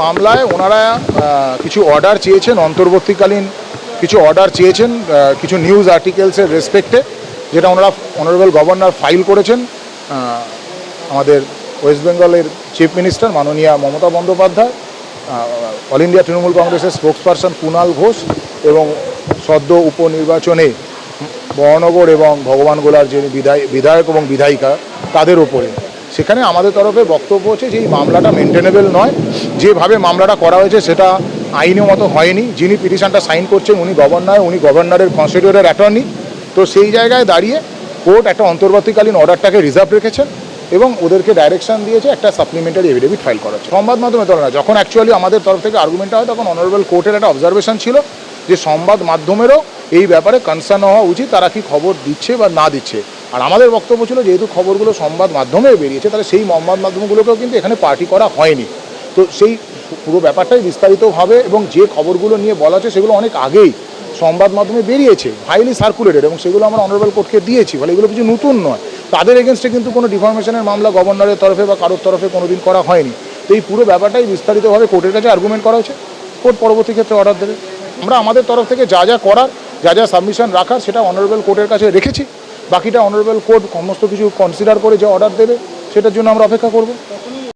মামলায় ওনারা কিছু অর্ডার চেয়েছেন, অন্তর্বর্তীকালীন কিছু অর্ডার চেয়েছেন কিছু নিউজ আর্টিকেলসের রেসপেক্টে যেটা ওনারা অনারেবল গভর্নর ফাইল করেছেন আমাদের ওয়েস্ট বেঙ্গলের চিফ মিনিস্টার মাননীয়া মমতা বন্দ্যোপাধ্যায় অল ইন্ডিয়া তৃণমূল কংগ্রেসের স্পোক্স পারসন কুণাল ঘোষ এবং সদ্য উপনির্বাচনে বহনগর এবং ভগবান ভগবানগোলার যে বিধায়, বিধায়ক এবং বিধায়িকা, তাদের ওপরে সেখানে আমাদের তরফে বক্তব্য হচ্ছে যে এই মামলাটা মেনটেনেবল নয়। যেভাবে মামলাটা করা হয়েছে, সেটা আইনি মতো হয়নি। যিনি পিটিশনটা সাইন করছেন, উনি গভর্নর, উনি গভর্নরের কনস্টিটিউটের অ্যাটর্নি তো সেই জায়গায় দাঁড়িয়ে কোর্ট একটা অন্তর্বর্তীকালীন অর্ডারটাকে রিজার্ভ রেখেছেন এবং ওদেরকে ডাইরেকশন দিয়েছে একটা সাপ্লিমেন্টারি এভিডেভিট ফাইল জন্য। সংবাদ মাধ্যমে তো না যখন অ্যাকচুয়ালি আমাদের তরফ থেকে আর্গুমেন্টটা হয়, তখন অনারেবল কোর্টের একটা অবজারভেশন ছিল যে সংবাদ মাধ্যমেরও এই ব্যাপারে কনসার্ন হওয়া উচিত, তারা কি খবর দিচ্ছে বা না দিচ্ছে। আর আমাদের বক্তব্য ছিল, যেহেতু খবরগুলো সংবাদ মাধ্যমে বেরিয়েছে, তাহলে সেই সংবাদ মাধ্যমগুলোকেও কিন্তু এখানে পার্টি করা হয়নি। তো সেই পুরো ব্যাপারটাই বিস্তারিতভাবে এবং যে খবরগুলো নিয়ে বলা হচ্ছে সেগুলো অনেক আগেই সংবাদ মাধ্যমে বেরিয়েছে হাইলি সার্কুলেটেড এবং সেগুলো আমরা অনারেবল কোর্টকে দিয়েছি, ফলে এগুলো কিছু নতুন নয়। তাদের এগেনস্টে কিন্তু কোনো ডিফরমেশনের মামলা গভর্নরের তরফে বা কারোর তরফে কোনোদিন করা হয়নি। তো এই পুরো ব্যাপারটাই বিস্তারিতভাবে কোর্টের কাছে আর্গুমেন্ট করা হয়েছে। কোর্ট পরবর্তী ক্ষেত্রে অর্ডার দেবে। আমরা আমাদের তরফ থেকে যা যা করার, যা যা সাবমিশন রাখার সেটা অনারেবল কোর্টের কাছে রেখেছি। বাকিটা অনারেবল কোর্ট সমস্ত কিছু কনসিডার করে যে অর্ডার দেবে, সেটার জন্য আমরা অপেক্ষা করব।